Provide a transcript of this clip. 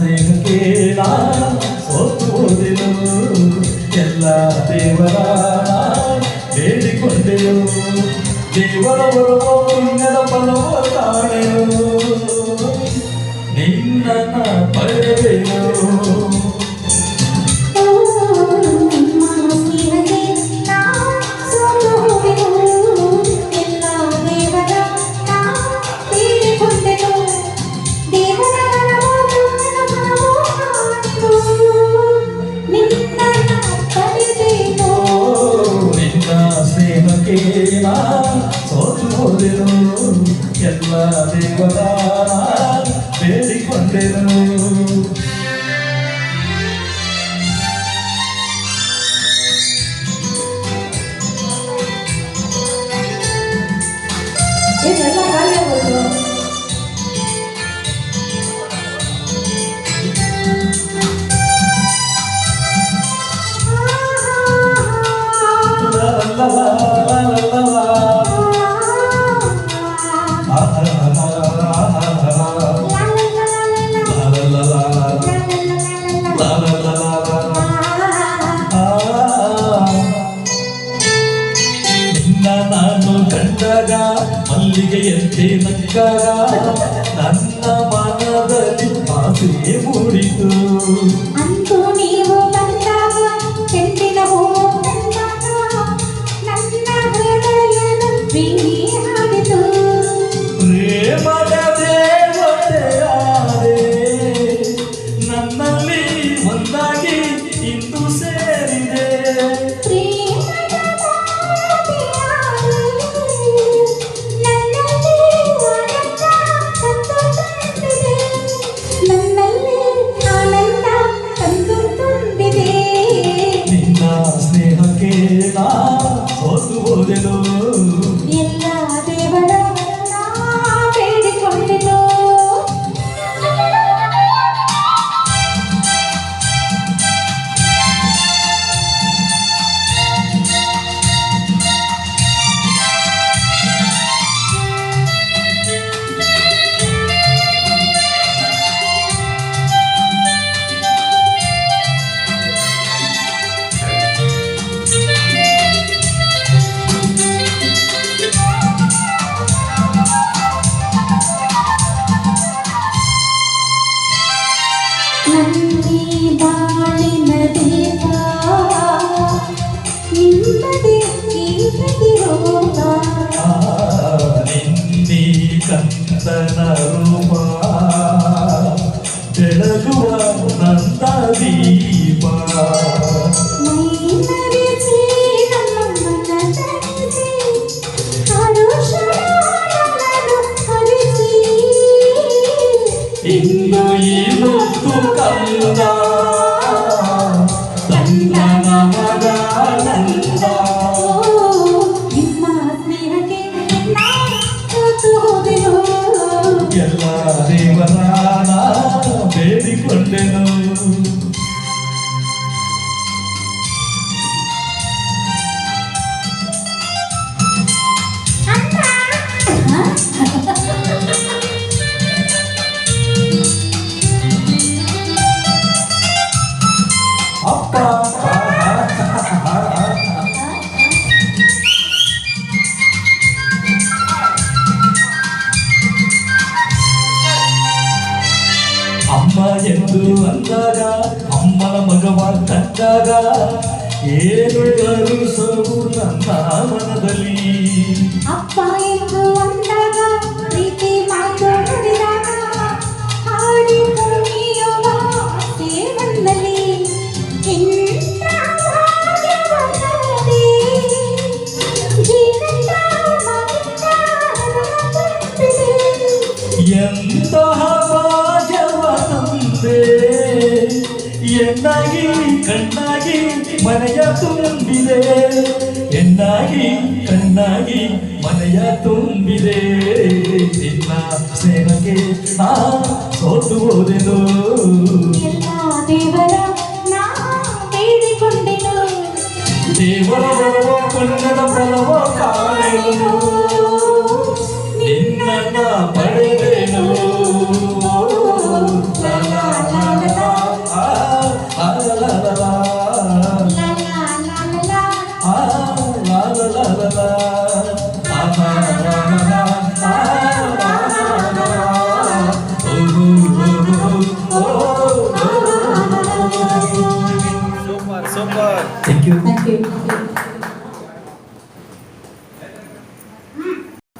ಸ್ನೇಹಕೇನ ಸೋತುವುದಿಲು ಎಲ್ಲ ದೇವರ ಬೇಡಿಕೊಂಡೆಯು ದೇವರ ಬರುವ ಪುಣ್ಯದ ಫಲವ ತಾಳೆಯು ನಿನ್ನ ಪಡೆಯಬೇಕು. ಎಲ್ಲ ದೇವರ ನಕ್ಕಾಗ ನನ್ನ ಮನದಲ್ಲಿ ಆಸೆ ಮೂಡಿತು ಅಂತೂ ನನ್ನ ಹೃದಯದ ನನ್ನಿ ಬಾಳಿನ ದೇವರ ನಾ ಅಮ್ಮ ಎಂದು ಅಂದಾಗ ಅಮ್ಮನ ಮಗವ ತಂದಾಗ ಏನು ಅರುಸವು ನನ್ನ ಮನದಲ್ಲಿ. ಅಪ್ಪ ಎನ್ನಾಗಿ ಕಣ್ಣಾಗಿ ಮನೆಯ ತುಂಬಿದೆ ಎನ್ನಾಗಿ ಕಣ್ಣಾಗಿ ಮನೆಯ ತುಂಬಿದೆ ನಿನ್ನ ಸ್ನೇಹಕ್ಕೆ ನಾ ಸೋತು ಹೋದೆನು ಎಲ್ಲ ದೇವರ ನಾ ಬೇಡಿಕೊಂಡೆನು ದೇವರ ಬರುವ ಕನ್ನಡ ಫಲವ ಕಾಣೆನು